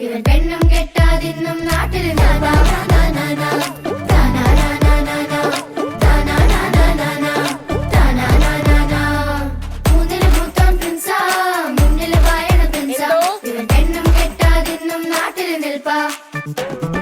ഇവൻ പെണ്ണും കെട്ടാതിന്നും നാട്ടിൽ നാടാ. Bye. Thank you.